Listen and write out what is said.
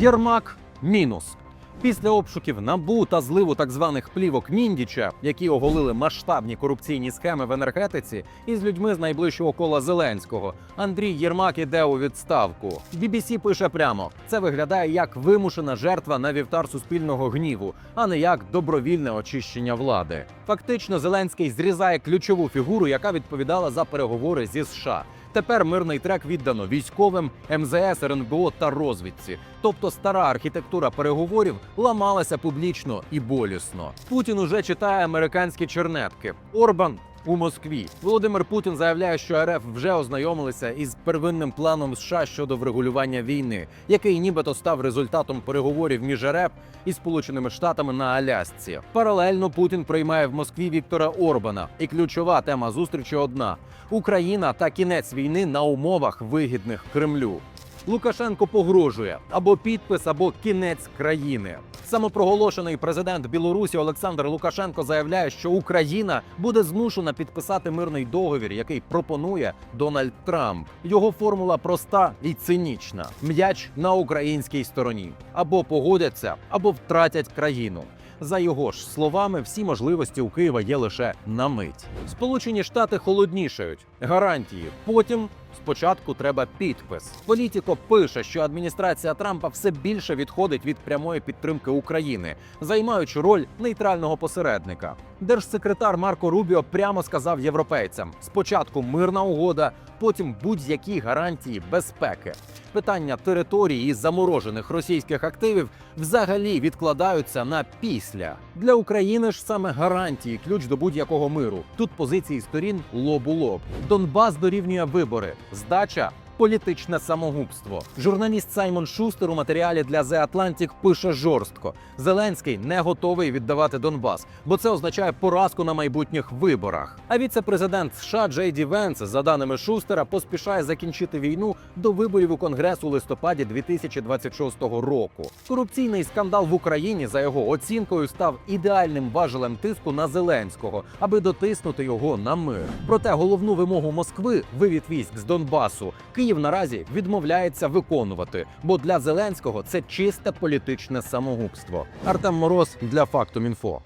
Єрмак мінус. Після обшуків набу та зливу так званих плівок Міндіча, які оголили масштабні корупційні схеми в енергетиці, із людьми з найближчого кола Зеленського, Андрій Єрмак іде у відставку. BBC пише прямо: це виглядає як вимушена жертва на вівтар суспільного гніву, а не як добровільне очищення влади. Фактично, Зеленський зрізає ключову фігуру, яка відповідала за переговори зі США. Тепер мирний трек віддано військовим, МЗС, РНБО та розвідці. Тобто стара архітектура переговорів ламалася публічно і болісно. Путін уже читає американські чернетки. Орбан. У Москві Володимир Путін заявляє, що РФ вже ознайомилися із первинним планом США щодо врегулювання війни, який нібито став результатом переговорів між РФ і Сполученими Штатами на Алясці. Паралельно Путін приймає в Москві Віктора Орбана, і ключова тема зустрічі одна: Україна та кінець війни на умовах вигідних Кремлю. Лукашенко погрожує або підпис, або кінець країни. Самопроголошений президент Білорусі Олександр Лукашенко заявляє, що Україна буде змушена підписати мирний договір, який пропонує Дональд Трамп. Його формула проста і цинічна: м'яч на українській стороні або погодяться, або втратять країну. За його ж словами, всі можливості у Києва є лише на мить. Сполучені Штати холоднішають гарантії. Потім спочатку треба підпис. Політіко пише, що адміністрація Трампа все більше відходить від прямої підтримки України, займаючи роль нейтрального посередника. Держсекретар Марко Рубіо прямо сказав європейцям: спочатку мирна угода, потім будь-які гарантії безпеки. Питання території і заморожених російських активів взагалі відкладаються на після для України ж саме гарантії ключ до будь-якого миру. Тут позиції сторін лоб лоб. Донбас дорівнює вибори, здача. Політичне самогубство. Журналіст Саймон Шустер у матеріалі для The Atlantic пише жорстко: Зеленський не готовий віддавати Донбас, бо це означає поразку на майбутніх виборах. А віце-президент США Джей Ді Венс, за даними Шустера, поспішає закінчити війну до виборів у Конгрес у листопаді 2026 року. Корупційний скандал в Україні за його оцінкою став ідеальним важелем тиску на Зеленського, аби дотиснути його на мир. Проте головну вимогу Москви вивід військ з Донбасу Київ наразі відмовляється виконувати, бо для Зеленського це чисте політичне самогубство. Артем Мороз для факту Мінфо.